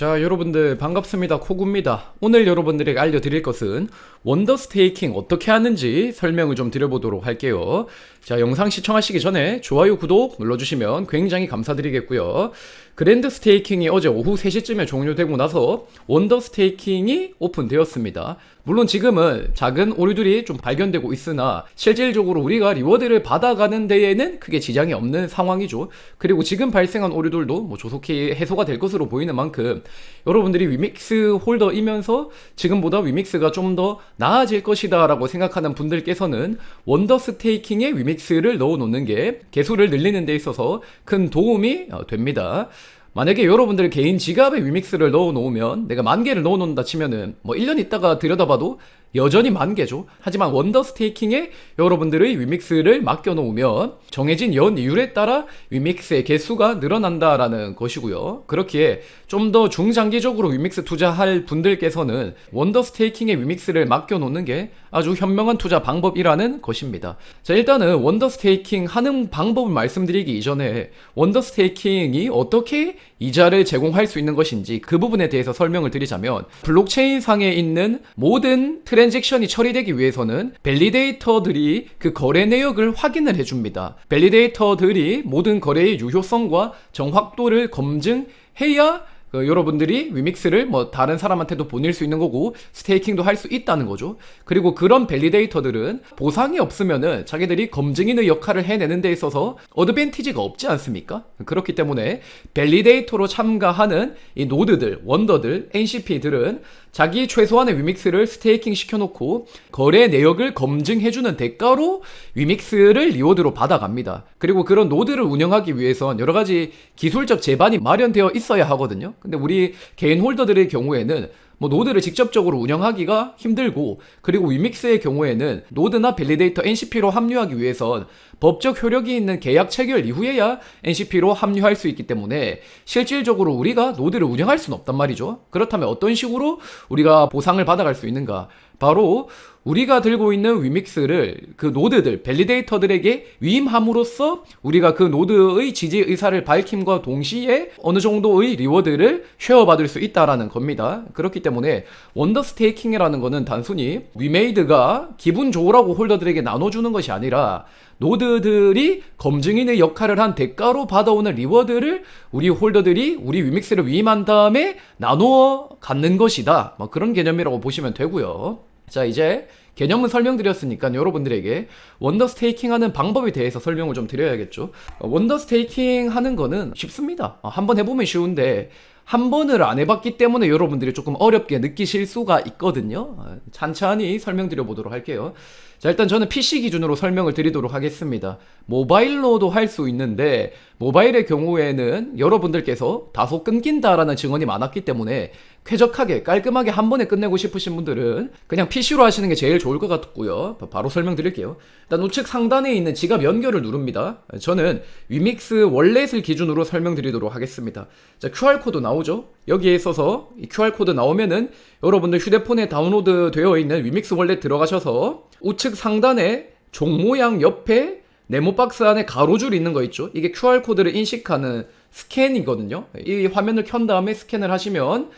자, 여러분들 반갑습니다. 코구입니다. 오늘 여러분들에게 알려드릴 것은 원더 스테이킹 어떻게 하는지 설명을 좀 드려보도록 할게요. 자, 영상 시청하시기 전에 좋아요, 구독 눌러주시면 굉장히 감사드리겠고요. 그랜드 스테이킹이 어제 오후 3시쯤에 종료되고 나서 원더 스테이킹이 오픈되었습니다. 물론 지금은 작은 오류들이 좀 발견되고 있으나 실질적으로 우리가 리워드를 받아가는 데에는 크게 지장이 없는 상황이죠. 그리고 지금 발생한 오류들도 뭐 조속히 해소가 될 것으로 보이는 만큼 여러분들이 위믹스 홀더이면서 지금보다 위믹스가 좀 더 나아질 것이다 라고 생각하는 분들께서는 원더 스테이킹에 위믹스 를 넣어 놓는 게 개수를 늘리는 데 있어서 큰 도움이 어, 됩니다. 만약에 여러분들 개인 지갑에 위믹스를 넣어 놓으면 내가 만 개를 넣어 놓는다 치면은 뭐 1년 있다가 들여다봐도 여전히 만 개죠. 하지만 원더 스테이킹에 여러분들의 위믹스를 맡겨 놓으면 정해진 연이율에 따라 위믹스의 개수가 늘어난다라는 것이고요. 그렇기에 좀 더 중장기적으로 위믹스 투자할 분들께서는 원더 스테이킹에 위믹스를 맡겨 놓는 게 아주 현명한 투자 방법이라는 것입니다. 자, 일단은 원더 스테이킹 하는 방법을 말씀드리기 이전에 원더 스테이킹이 어떻게 이자를 제공할 수 있는 것인지 그 부분에 대해서 설명을 드리자면 블록체인 상에 있는 모든 트 랜잭션이 처리되기 위해서는 밸리데이터들이 그 거래 내역을 확인을 해줍니다. 밸리데이터들이 모든 거래의 유효성과 정확도를 검증해야 그 여러분들이 위믹스를 뭐 다른 사람한테도 보낼 수 있는 거고 스테이킹도 할 수 있다는 거죠. 그리고 그런 밸리데이터들은 보상이 없으면은 자기들이 검증인의 역할을 해내는 데 있어서 어드밴티지가 없지 않습니까? 그렇기 때문에 밸리데이터로 참가하는 이 노드들, 원더들, NCP들은 자기 최소한의 위믹스를 스테이킹 시켜놓고 거래 내역을 검증해주는 대가로 위믹스를 리워드로 받아갑니다. 그리고 그런 노드를 운영하기 위해선 여러 가지 기술적 제반이 마련되어 있어야 하거든요. 근데 우리 개인 홀더들의 경우에는 뭐 노드를 직접적으로 운영하기가 힘들고 그리고 위믹스의 경우에는 노드나 밸리데이터 NCP로 합류하기 위해선 법적 효력이 있는 계약 체결 이후에야 NCP로 합류할 수 있기 때문에 실질적으로 우리가 노드를 운영할 수는 없단 말이죠. 그렇다면 어떤 식으로 우리가 보상을 받아갈 수 있는가? 바로 우리가 들고 있는 위믹스를 그 노드들, 밸리데이터들에게 위임함으로써 우리가 그 노드의 지지 의사를 밝힘과 동시에 어느 정도의 리워드를 쉐어받을 수 있다라는 겁니다. 그렇기 때문에 원더 스테이킹이라는 거는 단순히 위메이드가 기분 좋으라고 홀더들에게 나눠주는 것이 아니라 노드들이 검증인의 역할을 한 대가로 받아오는 리워드를 우리 홀더들이 우리 위믹스를 위임한 다음에 나누어 갖는 것이다. 뭐 그런 개념이라고 보시면 되고요. 자, 이제 개념은 설명드렸으니까 여러분들에게 원더 스테이킹 하는 방법에 대해서 설명을 좀 드려야겠죠. 어, 원더 스테이킹 하는 거는 쉽습니다. 어, 한번 해보면 쉬운데 한 번을 안 해봤기 때문에 여러분들이 조금 어렵게 느끼실 수가 있거든요. 어, 찬찬히 설명드려 보도록 할게요. 자, 일단 저는 PC 기준으로 설명을 드리도록 하겠습니다. 모바일로도 할 수 있는데, 모바일의 경우에는 여러분들께서 다소 끊긴다라는 증언이 많았기 때문에 쾌적하게 깔끔하게 한 번에 끝내고 싶으신 분들은 그냥 PC로 하시는 게 제일 좋을 것 같고요. 바로 설명드릴게요. 일단 우측 상단에 있는 지갑 연결을 누릅니다. 저는 위믹스 월렛을 기준으로 설명드리도록 하겠습니다. 자, QR코드 나오죠? 여기에 있어서 이 QR코드 나오면은 여러분들 휴대폰에 다운로드 되어 있는 위믹스 월렛 들어가셔서 우측 상단에 종 모양 옆에 네모 박스 안에 가로줄 있는 거 있죠? 이게 QR코드를 인식하는 스캔이거든요. 이 화면을 켠 다음에 스캔을 하시면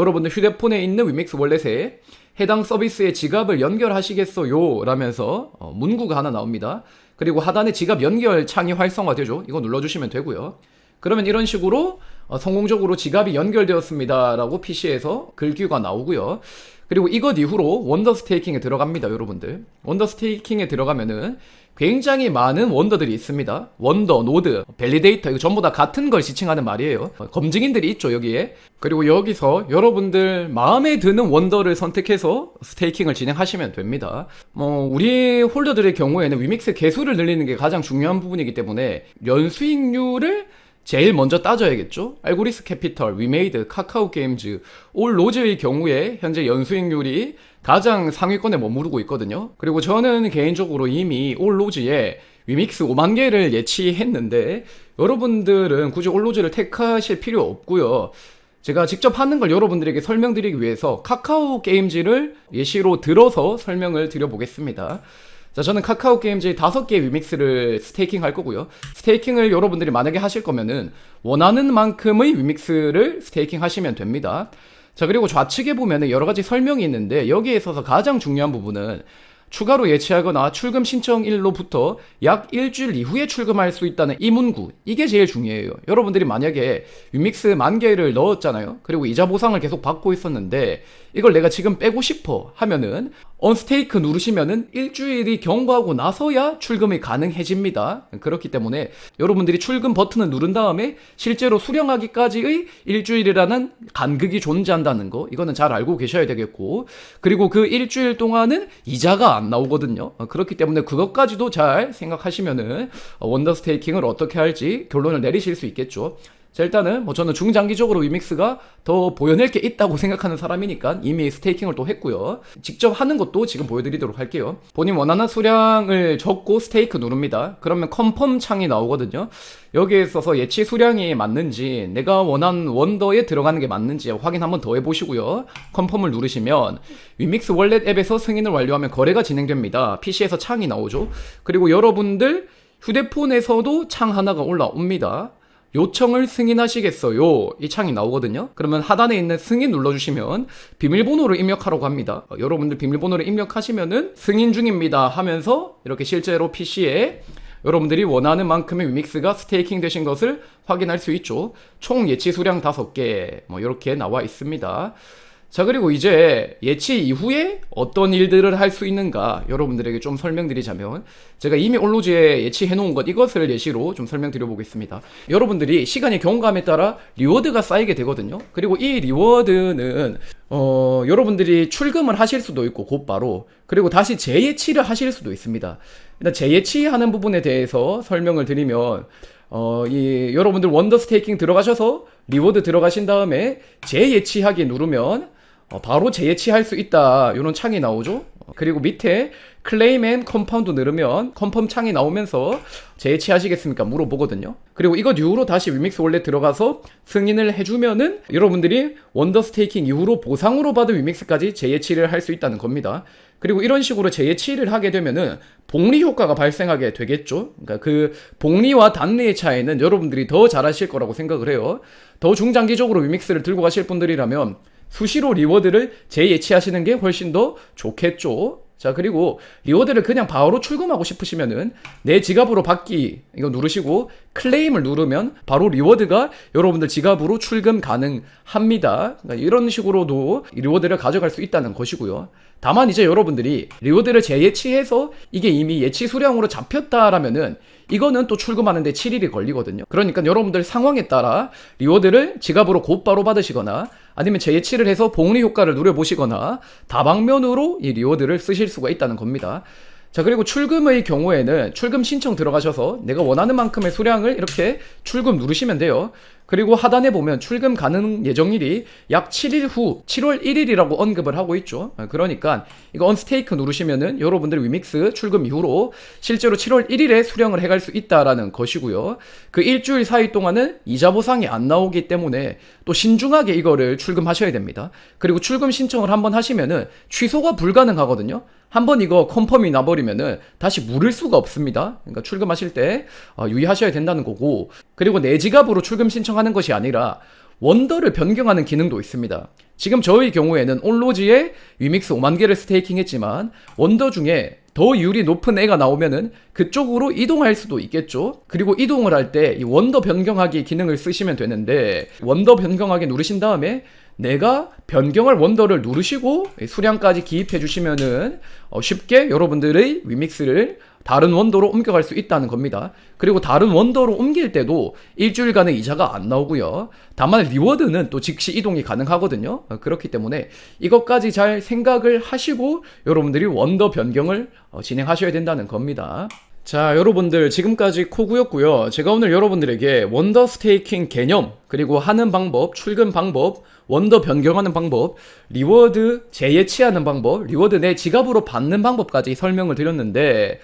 여러분들 휴대폰에 있는 위믹스 월렛에 해당 서비스의 지갑을 연결하시겠어요? 라면서 어, 문구가 하나 나옵니다. 그리고 하단에 지갑 연결 창이 활성화되죠. 이거 눌러주시면 되고요. 그러면 이런 식으로 어, 성공적으로 지갑이 연결되었습니다. 라고 PC에서 글귀가 나오고요. 그리고 이것 이후로 원더 스테이킹에 들어갑니다, 여러분들. 원더 스테이킹에 들어가면은 굉장히 많은 원더들이 있습니다. 원더, 노드, 밸리데이터 이거 전부 다 같은 걸 지칭하는 말이에요. 어, 검증인들이 있죠, 여기에. 그리고 여기서 여러분들 마음에 드는 원더를 선택해서 스테이킹을 진행하시면 됩니다. 뭐 우리 홀더들의 경우에는 위믹스 개수를 늘리는 게 가장 중요한 부분이기 때문에 연수익률을 제일 먼저 따져야겠죠. 알고리스 캐피털, 위메이드, 카카오 게임즈, 올 로즈의 경우에 현재 연수익률이 가장 상위권에 머무르고 있거든요. 그리고 저는 개인적으로 이미 올 로즈에 위믹스 5만 개를 예치했는데 여러분들은 굳이 올 로즈를 택하실 필요 없고요. 제가 직접 하는 걸 여러분들에게 설명드리기 위해서 카카오 게임즈를 예시로 들어서 설명을 드려보겠습니다. 자, 저는 카카오 게임즈 다섯 개의 위믹스를 스테이킹 할 거고요. 스테이킹을 여러분들이 만약에 하실 거면은 원하는 만큼의 위믹스를 스테이킹 하시면 됩니다. 자, 그리고 좌측에 보면은 여러 가지 설명이 있는데 여기에 있어서 가장 중요한 부분은 추가로 예치하거나 출금 신청일로부터 약 일주일 이후에 출금할 수 있다는 이 문구 이게 제일 중요해요 여러분들이 만약에 유믹스 만 개를 넣었잖아요 그리고 이자 보상을 계속 받고 있었는데 이걸 내가 지금 빼고 싶어 하면은 언스테이크 누르시면은 일주일이 경과하고 나서야 출금이 가능해집니다 그렇기 때문에 여러분들이 출금 버튼을 누른 다음에 실제로 수령하기까지의 일주일이라는 간극이 존재한다는 거 이거는 잘 알고 계셔야 되겠고 그리고 그 일주일 동안은 이자가 안 나오거든요. 어, 그렇기 때문에 그것까지도 잘 생각하시면은 어, 원더 스테이킹을 어떻게 할지 결론을 내리실 수 있겠죠. 자 일단은 뭐 저는 중장기적으로 위믹스가 더 보여낼 게 있다고 생각하는 사람이니까 이미 스테이킹을 또 했고요. 직접 하는 것도 지금 보여드리도록 할게요. 본인 원하는 수량을 적고 스테이크 누릅니다. 그러면 컨펌 창이 나오거든요. 여기에 있어서 예치 수량이 맞는지 내가 원하는 원더에 들어가는 게 맞는지 확인 한번 더 해보시고요. 컨펌을 누르시면 위믹스 월렛 앱에서 승인을 완료하면 거래가 진행됩니다. PC에서 창이 나오죠. 그리고 여러분들 휴대폰에서도 창 하나가 올라옵니다. 요청을 승인하시겠어요? 이 창이 나오거든요. 그러면 하단에 있는 승인 눌러주시면 비밀번호를 입력하라고 합니다. 어, 여러분들 비밀번호를 입력하시면은 승인 중입니다 하면서 이렇게 실제로 PC에 여러분들이 원하는 만큼의 위믹스가 스테이킹 되신 것을 확인할 수 있죠. 총 예치 수량 5개, 뭐, 이렇게 나와 있습니다. 자, 그리고 이제 예치 이후에 어떤 일들을 할 수 있는가 여러분들에게 좀 설명드리자면 제가 이미 올로지에 예치해 놓은 것 이것을 예시로 좀 설명드려 보겠습니다. 여러분들이 시간이 경감에 따라 리워드가 쌓이게 되거든요. 그리고 이 리워드는 어, 여러분들이 출금을 하실 수도 있고 곧바로 그리고 다시 재예치를 하실 수도 있습니다. 일단 재예치하는 부분에 대해서 설명을 드리면 어, 이 여러분들 원더 스테이킹 들어가셔서 리워드 들어가신 다음에 재예치하기 누르면 어, 바로 재예치할 수 있다. 이런 창이 나오죠? 어, 그리고 밑에 클레임 앤 컴파운드 누르면 컨펌 창이 나오면서 재예치하시겠습니까? 물어보거든요. 그리고 이것 이후로 다시 위믹스 원래 들어가서 승인을 해주면은 여러분들이 원더 스테이킹 이후로 보상으로 받은 위믹스까지 재예치를 할 수 있다는 겁니다. 그리고 이런 식으로 재예치를 하게 되면은 복리 효과가 발생하게 되겠죠. 그러니까 그 복리와 단리의 차이는 여러분들이 더 잘하실 거라고 생각을 해요. 더 중장기적으로 위믹스를 들고 가실 분들이라면 수시로 리워드를 재예치하시는 게 훨씬 더 좋겠죠. 자, 그리고 리워드를 그냥 바로 출금하고 싶으시면은 내 지갑으로 받기 이거 누르시고 클레임을 누르면 바로 리워드가 여러분들 지갑으로 출금 가능합니다. 그러니까 이런 식으로도 리워드를 가져갈 수 있다는 것이고요. 다만 이제 여러분들이 리워드를 재예치해서 이게 이미 예치 수량으로 잡혔다라면은 이거는 또 출금하는데 7일이 걸리거든요. 그러니까 여러분들 상황에 따라 리워드를 지갑으로 곧바로 받으시거나 아니면 재예치를 해서 복리 효과를 누려보시거나 다방면으로 이 리워드를 쓰실 수가 있다는 겁니다. 자, 그리고 출금의 경우에는 출금 신청 들어가셔서 내가 원하는 만큼의 수량을 이렇게 출금 누르시면 돼요. 그리고 하단에 보면 출금 가능 예정일이 약 7일 후 7월 1일이라고 언급을 하고 있죠. 그러니까 이거 언스테이크 누르시면은 여러분들 위믹스 출금 이후로 실제로 7월 1일에 수령을 해갈 수 있다라는 것이고요. 그 일주일 사이 동안은 이자 보상이 안 나오기 때문에 또 신중하게 이거를 출금하셔야 됩니다. 그리고 출금 신청을 한번 하시면은 취소가 불가능하거든요. 한번 이거 컨펌이 나버리면은 다시 물을 수가 없습니다. 그러니까 출금하실 때 어, 유의하셔야 된다는 거고 그리고 내 지갑으로 출금 신청 하는 것이 아니라 원더를 변경하는 기능도 있습니다. 지금 저희 경우에는 올로지에 위믹스 5만 개를 스테이킹 했지만 원더 중에 더 율이 높은 애가 나오면은 그쪽으로 이동할 수도 있겠죠. 그리고 이동을 할 때 이 원더 변경하기 기능을 쓰시면 되는데 원더 변경하기 누르신 다음에 내가 변경할 원더를 누르시고 수량까지 기입해 주시면은 어, 쉽게 여러분들의 위믹스를 다른 원더로 옮겨갈 수 있다는 겁니다. 그리고 다른 원더로 옮길 때도 일주일간의 이자가 안 나오고요. 다만 리워드는 또 즉시 이동이 가능하거든요. 어, 그렇기 때문에 이것까지 잘 생각을 하시고 여러분들이 원더 변경을 어, 진행하셔야 된다는 겁니다. 자, 여러분들 지금까지 코구였고요. 제가 오늘 여러분들에게 원더 스테이킹 개념, 그리고 하는 방법, 출근 방법, 원더 변경하는 방법, 리워드 재예치하는 방법, 리워드 내 지갑으로 받는 방법까지 설명을 드렸는데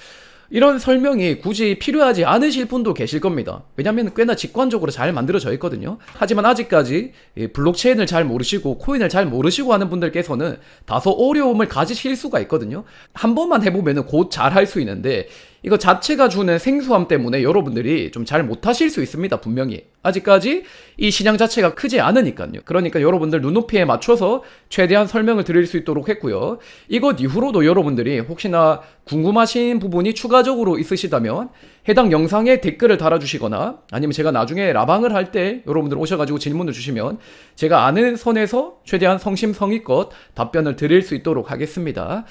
이런 설명이 굳이 필요하지 않으실 분도 계실 겁니다. 왜냐하면 꽤나 직관적으로 잘 만들어져 있거든요. 하지만 아직까지 이 블록체인을 잘 모르시고 코인을 잘 모르시고 하는 분들께서는 다소 어려움을 가지실 수가 있거든요. 한 번만 해보면 곧 잘 할 수 있는데 이거 자체가 주는 생소함 때문에 여러분들이 좀 잘 못하실 수 있습니다. 분명히. 아직까지 이 시장 자체가 크지 않으니까요. 그러니까 여러분들 눈높이에 맞춰서 최대한 설명을 드릴 수 있도록 했고요. 이것 이후로도 여러분들이 혹시나 궁금하신 부분이 추가적으로 있으시다면 해당 영상에 댓글을 달아주시거나 아니면 제가 나중에 라방을 할 때 여러분들 오셔가지고 질문을 주시면 제가 아는 선에서 최대한 성심성의껏 답변을 드릴 수 있도록 하겠습니다.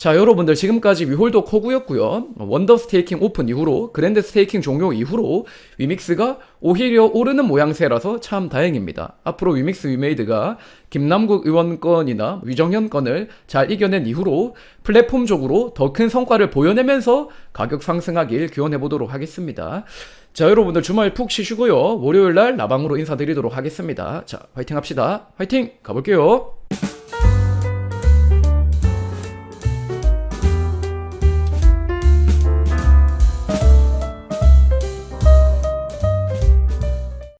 자, 여러분들 지금까지 위홀도 코구였고요. 원더 스테이킹 오픈 이후로 그랜드 스테이킹 종료 이후로 위믹스가 오히려 오르는 모양새라서 참 다행입니다. 앞으로 위믹스 위메이드가 김남국 의원 건이나 위정현 건을 잘 이겨낸 이후로 플랫폼적으로 더 큰 성과를 보여내면서 가격 상승하길 기원해 보도록 하겠습니다. 자, 여러분들 주말 푹 쉬시고요. 월요일 날 라방으로 인사드리도록 하겠습니다. 자, 화이팅 합시다. 화이팅! 가볼게요.